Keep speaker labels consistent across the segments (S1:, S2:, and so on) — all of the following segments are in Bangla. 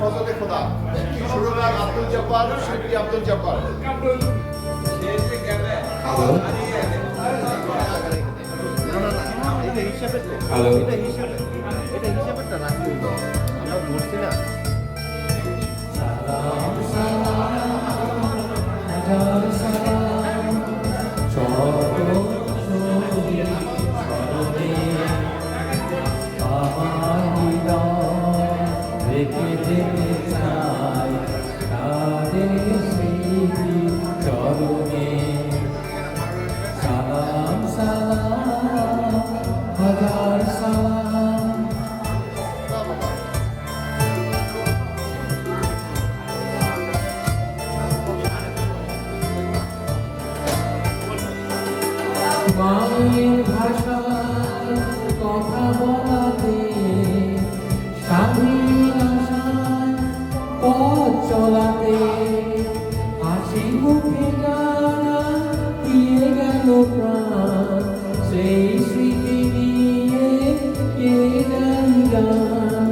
S1: ফজলে খোদা। সুরকার আব্দুল জব্বার শিল্পী আব্দুল জব্বার।
S2: এটা
S3: হিসাবে।
S2: এটা হিসাবে। এটা হিসাবেরটা রাখতে আমরা ধরছি না।
S3: মায়ের ভাষায় কথা বলাতে চলাতে হাসি মুখে গানা দিয়ে গেল প্রাণ। সেই স্মৃতি নিয়ে কে গাই গান।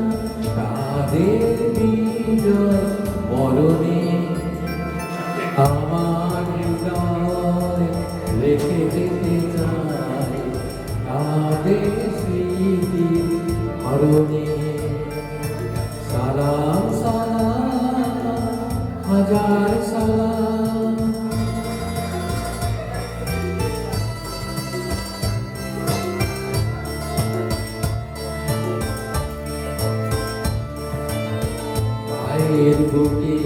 S3: তাদের বিজয় মরণে আমার হৃদয় রেখে যেতে চাই তাদের বুকে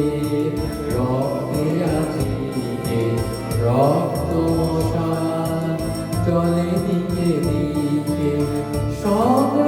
S3: রক্তে চলে দিকে দিকে সংগ্রামিয়া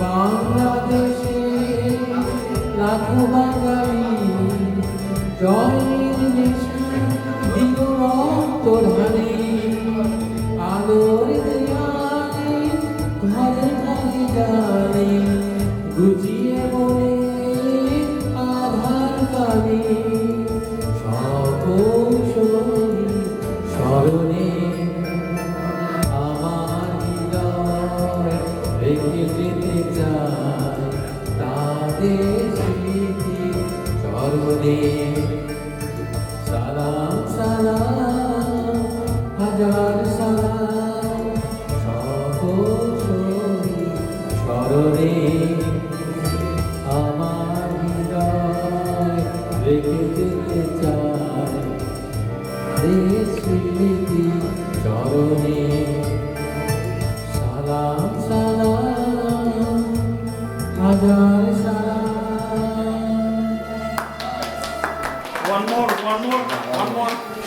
S3: বাংলাদেশে লাখো বাঙালি জয়ের দেশে দিল রক্ত ঢালি আলোর আধার কানে স্মরণে আমার রাধে শ্রীতি সর্বদেব হাজার সালাম সকল সরদে আমার হৃদয় রেখে One more, one more, one more.